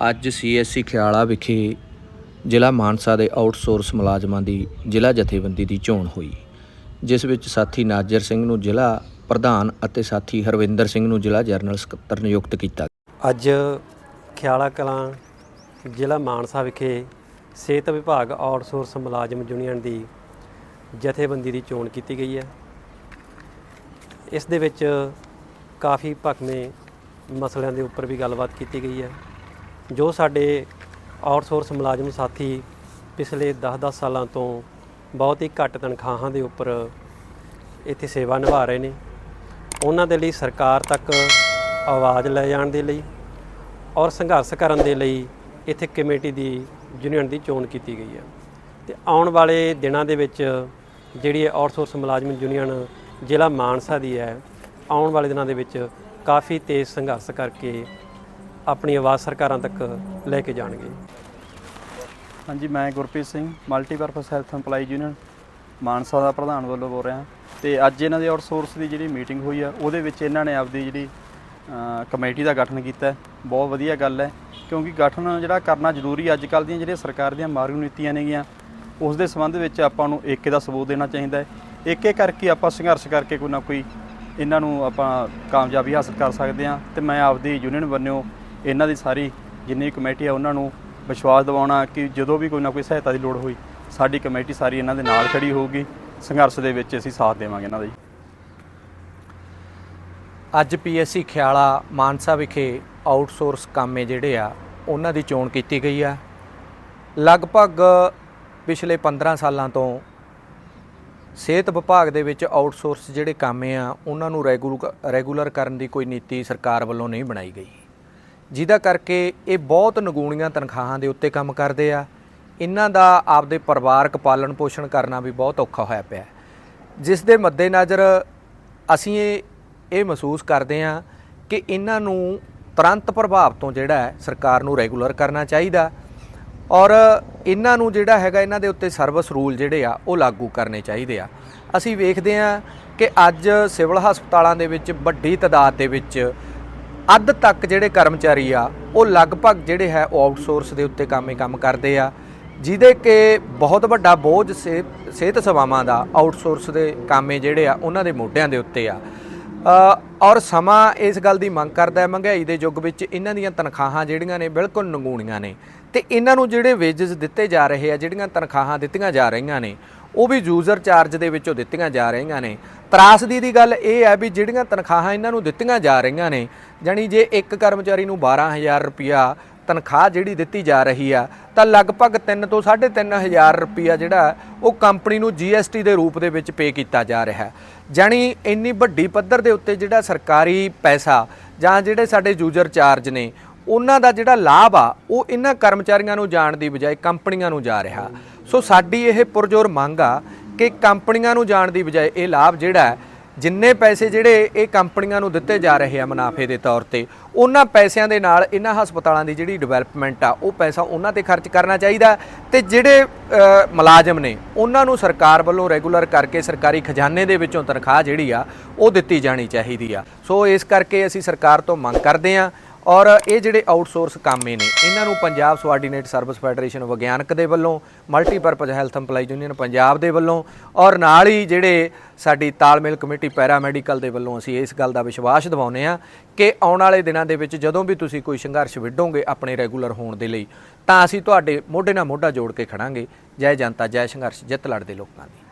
ਅੱਜ ਸੀਐਸਸੀ ਖਿਆਲਾ ਵਿਖੇ ਜ਼ਿਲ੍ਹਾ ਮਾਨਸਾ ਦੇ ਆਊਟਸੋਰਸ ਮੁਲਾਜ਼ਮਾਂ ਦੀ ਜ਼ਿਲ੍ਹਾ ਜਥੇਬੰਦੀ ਦੀ ਚੋਣ ਹੋਈ, ਜਿਸ ਵਿੱਚ ਸਾਥੀ ਨਾਜਰ ਸਿੰਘ ਨੂੰ ਜ਼ਿਲ੍ਹਾ ਪ੍ਰਧਾਨ ਅਤੇ ਸਾਥੀ ਹਰਵਿੰਦਰ ਸਿੰਘ ਨੂੰ ਜ਼ਿਲ੍ਹਾ ਜਨਰਲ ਸਕੱਤਰ ਨਿਯੁਕਤ ਕੀਤਾ। ਅੱਜ ਖਿਆਲਾ ਕਲਾਂ ਜ਼ਿਲ੍ਹਾ ਮਾਨਸਾ ਵਿਖੇ ਸਿਹਤ ਵਿਭਾਗ ਆਊਟਸੋਰਸ ਮੁਲਾਜ਼ਮ ਯੂਨੀਅਨ ਦੀ ਜਥੇਬੰਦੀ ਦੀ ਚੋਣ ਕੀਤੀ ਗਈ ਹੈ। ਇਸ ਦੇ ਵਿੱਚ ਕਾਫੀ ਭਖਵੇਂ ਮਸਲਿਆਂ ਦੇ ਉੱਪਰ ਵੀ ਗੱਲਬਾਤ ਕੀਤੀ ਗਈ ਹੈ। ਜੋ ਸਾਡੇ ਆਊਟਸੋਰਸ ਮੁਲਾਜ਼ਮ ਸਾਥੀ ਪਿਛਲੇ 10-10 ਸਾਲਾਂ ਤੋਂ ਬਹੁਤ ਹੀ ਘੱਟ ਤਨਖਾਹਾਂ ਦੇ ਉੱਪਰ ਇੱਥੇ ਸੇਵਾ ਨਿਭਾ ਰਹੇ ਨੇ। ਉਹਨਾਂ ਦੇ ਲਈ ਸਰਕਾਰ ਤੱਕ ਆਵਾਜ਼ ਲੈ ਜਾਣ ਦੇ ਲਈ ਔਰ ਸੰਘਰਸ਼ ਕਰਨ ਦੇ ਲਈ ਇੱਥੇ ਕਮੇਟੀ ਦੀ ਯੂਨੀਅਨ ਦੀ ਚੋਣ ਕੀਤੀ ਗਈ ਹੈ। ਤੇ ਆਉਣ ਵਾਲੇ ਦਿਨਾਂ ਦੇ ਵਿੱਚ ਜਿਹੜੀ ਆਊਟਸੋਰਸ ਮੁਲਾਜ਼ਮ ਯੂਨੀਅਨ ਜ਼ਿਲ੍ਹਾ ਮਾਨਸਾ ਦੀ ਹੈ, ਆਉਣ ਵਾਲੇ ਦਿਨਾਂ ਦੇ ਵਿੱਚ ਕਾਫੀ ਤੇਜ਼ ਸੰਘਰਸ਼ ਕਰਕੇ ਆਪਣੀ ਆਵਾਜ਼ ਸਰਕਾਰਾਂ ਤੱਕ ਲੈ ਕੇ ਜਾਣਗੇ। ਹਾਂਜੀ, ਮੈਂ Gurpreet Singh multipurpose health EMPLOYE union Mansa ਦਾ ਪ੍ਰਧਾਨ ਵੱਲੋਂ ਬੋਲ ਰਿਹਾ। ਤੇ ਅੱਜ ਇਹਨਾਂ ਦੇ ਆਊਟਸੋਰਸ ਦੀ ਜਿਹੜੀ ਮੀਟਿੰਗ ਹੋਈ ਆ, ਉਹਦੇ ਵਿੱਚ ਇਹਨਾਂ ਨੇ ਆਪਦੀ ਜਿਹੜੀ ਕਮੇਟੀ ਦਾ ਗਠਨ ਕੀਤਾ ਬਹੁਤ ਵਧੀਆ ਗੱਲ ਹੈ, ਕਿਉਂਕਿ ਗਠਨ ਜਿਹੜਾ ਕਰਨਾ ਜ਼ਰੂਰੀ ਅੱਜ ਕੱਲ੍ਹ ਦੀਆਂ ਜਿਹੜੀਆਂ ਸਰਕਾਰ ਦੀਆਂ ਮਾਰੂ ਨੀਤੀਆਂ ਨੇਗੀਆਂ, ਉਸ ਦੇ ਸੰਬੰਧ ਵਿੱਚ ਆਪਾਂ ਨੂੰ ਏਕੇ ਦਾ ਸਬੂਤ ਦੇਣਾ ਚਾਹੀਦਾ ਹੈ। ਏਕੇ ਕਰਕੇ ਆਪਾਂ ਸੰਘਰਸ਼ ਕਰਕੇ ਕੋਈ ਨਾ ਕੋਈ ਇਹਨਾਂ ਨੂੰ ਆਪਾਂ ਕਾਮਯਾਬੀ ਹਾਸਲ ਕਰ ਸਕਦੇ ਹਾਂ। ਤੇ ਮੈਂ ਆਪਦੀ ਯੂਨੀਅਨ ਵੱਲੋਂ ਇਹਨਾਂ ਦੀ ਸਾਰੀ ਜਿੰਨੀ ਕਮੇਟੀ ਆ, ਉਹਨਾਂ ਨੂੰ ਵਿਸ਼ਵਾਸ ਦਿਵਾਉਣਾ ਕਿ ਜਦੋਂ ਵੀ ਕੋਈ ਨਾ ਕੋਈ ਸਹਾਇਤਾ ਦੀ ਲੋੜ ਹੋਈ, ਸਾਡੀ ਕਮੇਟੀ ਸਾਰੀ ਇਹਨਾਂ ਦੇ ਨਾਲ ਖੜੀ ਹੋਊਗੀ। ਸੰਘਰਸ਼ ਦੇ ਵਿੱਚ ਅਸੀਂ ਸਾਥ ਦੇਵਾਂਗੇ ਇਹਨਾਂ ਦਾ ਜੀ। ਅੱਜ ਪੀਐਸਸੀ ਖਿਆਲਾ ਮਾਨਸਾ ਵਿਖੇ ਆਊਟਸੋਰਸ ਕੰਮੇ ਜਿਹੜੇ ਆ, ਉਹਨਾਂ ਦੀ ਚੋਣ ਕੀਤੀ ਗਈ ਆ। ਲਗਭਗ ਪਿਛਲੇ 15 ਸਾਲਾਂ ਤੋਂ ਸਿਹਤ ਵਿਭਾਗ ਦੇ ਵਿੱਚ ਆਊਟਸੋਰਸ ਜਿਹੜੇ ਕੰਮੇ ਆ, ਉਹਨਾਂ ਨੂੰ ਰੈਗੂਲ- ਰੈਗੂਲਰ ਕਰਨ ਦੀ ਕੋਈ ਨੀਤੀ ਸਰਕਾਰ ਵੱਲੋਂ ਨਹੀਂ ਬਣਾਈ ਗਈ। ਜਿਹਦਾ ਕਰਕੇ ਇਹ ਬਹੁਤ ਨਗੂਣੀਆਂ ਤਨਖਾਹਾਂ ਦੇ ਉੱਤੇ ਕੰਮ ਕਰਦੇ ਆ। ਇਹਨਾਂ ਦਾ ਆਪਦੇ ਪਰਿਵਾਰਕ ਪਾਲਣ ਪੋਸ਼ਣ ਕਰਨਾ ਵੀ ਬਹੁਤ ਔਖਾ ਹੋਇਆ ਪਿਆ ਜਿਸ ਦੇ ਮੱਦੇਨਜ਼ਰ ਅਸੀਂ ਇਹ ਇਹ ਮਹਿਸੂਸ ਕਰਦੇ ਹਾਂ ਕਿ ਇਹਨਾਂ ਨੂੰ ਤੁਰੰਤ ਪ੍ਰਭਾਵ ਤੋਂ ਜਿਹੜਾ ਸਰਕਾਰ ਨੂੰ ਰੈਗੂਲਰ ਕਰਨਾ ਚਾਹੀਦਾ ਔਰ ਇਹਨਾਂ ਨੂੰ ਜਿਹੜਾ ਹੈਗਾ ਇਹਨਾਂ ਦੇ ਉੱਤੇ ਸਰਵਿਸ ਰੂਲ ਜਿਹੜੇ ਆ, ਉਹ ਲਾਗੂ ਕਰਨੇ ਚਾਹੀਦੇ ਆ। ਅਸੀਂ ਵੇਖਦੇ ਹਾਂ ਕਿ ਅੱਜ ਸਿਵਲ ਹਸਪਤਾਲਾਂ ਦੇ ਵਿੱਚ ਵੱਡੀ ਤਾਦਾਦ ਦੇ ਵਿੱਚ ਅੱਧ ਤੱਕ ਜਿਹੜੇ ਕਰਮਚਾਰੀ ਆ, ਉਹ ਲਗਭਗ ਜਿਹੜੇ ਹੈ ਉਹ ਆਊਟਸੋਰਸ ਦੇ ਉੱਤੇ ਕੰਮੇ ਕੰਮ ਕਰਦੇ ਆ, ਜਿਹਦੇ ਕਿ ਬਹੁਤ ਵੱਡਾ ਬੋਝ ਸਿਹਤ ਸਿਹਤ ਸੇਵਾਵਾਂ ਦਾ ਆਊਟਸੋਰਸ ਦੇ ਕਾਮੇ ਜਿਹੜੇ ਆ, ਉਹਨਾਂ ਦੇ ਮੋਢਿਆਂ ਦੇ ਉੱਤੇ ਆ। ਔਰ ਸਮਾਂ ਇਸ ਗੱਲ ਦੀ ਮੰਗ ਕਰਦਾ ਹੈ, ਮਹਿੰਗਾਈ ਦੇ ਯੁੱਗ ਵਿੱਚ ਇਹਨਾਂ ਦੀਆਂ ਤਨਖਾਹਾਂ ਜਿਹੜੀਆਂ ਨੇ ਬਿਲਕੁਲ ਨਗੂਣੀਆਂ ਨੇ। ਤੇ ਇਹਨਾਂ ਨੂੰ ਜਿਹੜੇ ਵੇਜਸ ਦਿੱਤੇ ਜਾ ਰਹੇ ਆ, ਜਿਹੜੀਆਂ ਤਨਖਾਹਾਂ ਦਿੱਤੀਆਂ ਜਾ ਰਹੀਆਂ ਨੇ ਉਹ ਵੀ ਯੂਜ਼ਰ ਚਾਰਜ ਦੇ ਵਿੱਚੋਂ ਦਿੱਤੀਆਂ ਜਾ ਰਹੀਆਂ ਨੇ। ਤਰਾਸਦੀ ਦੀ ਗੱਲ ਇਹ ਹੈ ਵੀ ਜਿਹੜੀਆਂ ਤਨਖਾਹਾਂ ਇਹਨਾਂ ਨੂੰ ਦਿੱਤੀਆਂ ਜਾ ਰਹੀਆਂ ਨੇ, ਜਾਣੀ ਜੇ ਇੱਕ ਕਰਮਚਾਰੀ ਨੂੰ 12000 ਰੁਪਿਆ ਤਨਖਾਹ ਜਿਹੜੀ ਦਿੱਤੀ ਜਾ ਰਹੀ ਆ, ਤਾਂ ਲਗਭਗ 3 ਤੋਂ 3500 ਰੁਪਿਆ ਜਿਹੜਾ ਉਹ ਕੰਪਨੀ ਨੂੰ GST ਦੇ ਰੂਪ ਦੇ ਵਿੱਚ ਪੇ ਕੀਤਾ ਜਾ ਰਿਹਾ। ਹੈ ਜਾਣੀ ਇੰਨੀ ਵੱਡੀ ਪੱਧਰ ਦੇ ਉੱਤੇ ਜਿਹੜਾ ਸਰਕਾਰੀ ਪੈਸਾ ਜਾਂ ਜਿਹੜੇ ਸਾਡੇ ਯੂਜ਼ਰ ਚਾਰਜ ਨੇ ਉਹਨਾਂ ਦਾ ਜਿਹੜਾ ਲਾਭ ਆ, ਉਹ ਇਹਨਾਂ ਕਰਮਚਾਰੀਆਂ ਨੂੰ ਜਾਣ ਦੀ ਬਜਾਏ ਕੰਪਨੀਆਂ ਨੂੰ ਜਾ ਰਿਹਾ। ਸੋ ਸਾਡੀ ਇਹ ਪੁਰਜੋਰ ਮੰਗ ਆ ਕਿ ਕੰਪਨੀਆਂ ਨੂੰ ਜਾਣ ਦੀ ਬਜਾਏ ਇਹ ਲਾਭ ਜਿਹੜਾ ਜਿੰਨੇ ਪੈਸੇ ਜਿਹੜੇ ਇਹ ਕੰਪਨੀਆਂ ਨੂੰ ਦਿੱਤੇ ਜਾ ਰਹੇ ਆ ਮੁਨਾਫੇ ਦੇ ਤੌਰ ਤੇ, ਉਹਨਾਂ ਪੈਸਿਆਂ ਦੇ ਨਾਲ ਇਹਨਾਂ ਹਸਪਤਾਲਾਂ ਦੀ ਜਿਹੜੀ ਡਿਵੈਲਪਮੈਂਟ ਆ, ਉਹ ਪੈਸਾ ਉਹਨਾਂ ਤੇ ਖਰਚ ਕਰਨਾ ਚਾਹੀਦਾ ਤੇ ਜਿਹੜੇ ਮੁਲਾਜ਼ਮ ਨੇ, ਉਹਨਾਂ ਨੂੰ ਸਰਕਾਰ ਵੱਲੋਂ ਰੈਗੂਲਰ ਕਰਕੇ ਸਰਕਾਰੀ ਖਜ਼ਾਨੇ ਦੇ ਵਿੱਚੋਂ ਤਨਖਾਹ ਜਿਹੜੀ ਆ, ਉਹ ਦਿੱਤੀ ਜਾਣੀ ਚਾਹੀਦੀ ਆ। ਸੋ ਇਸ ਕਰਕੇ ਅਸੀਂ ਸਰਕਾਰ ਤੋਂ ਮੰਗ ਕਰਦੇ ਆ ਔਰ ਇਹ ਜਿਹੜੇ ਆਊਟਸੋਰਸ ਕਾਮੇ ਨੇ, ਇਹਨਾਂ ਨੂੰ ਪੰਜਾਬ ਸਵਾਰਡੀਨੇਟ ਸਰਵਿਸ ਫੈਡਰੇਸ਼ਨ ਵਿਗਿਆਨਕ ਦੇ ਵੱਲੋਂ multipurpose health EMPLOYE union Punjab ਦੇ ਵੱਲੋਂ, ਔਰ ਨਾਲ ਹੀ ਜਿਹੜੇ ਸਾਡੀ ਤਾਲਮੇਲ ਕਮੇਟੀ ਪੈਰਾਮੈਡੀਕਲ ਦੇ ਵੱਲੋਂ ਅਸੀਂ ਇਸ ਗੱਲ ਦਾ ਵਿਸ਼ਵਾਸ ਦਿਵਾਉਂਦੇ ਆ ਕਿ ਆਉਣ ਵਾਲੇ ਦਿਨਾਂ ਦੇ ਵਿੱਚ ਜਦੋਂ ਵੀ ਤੁਸੀਂ ਕੋਈ ਸੰਘਰਸ਼ ਵਿੱਢੋਗੇ ਆਪਣੇ ਰੈਗੂਲਰ ਹੋਣ ਦੇ ਲਈ, ਤਾਂ ਅਸੀਂ ਤੁਹਾਡੇ ਮੋਢੇ ਨਾਲ ਮੋਢਾ ਜੋੜ ਕੇ ਖੜਾਂਗੇ। ਜੈ ਜਨਤਾ, ਜੈ ਸੰਘਰਸ਼, ਜਿੱਤ ਲੜਦੇ ਲੋਕਾਂ ਦੀ।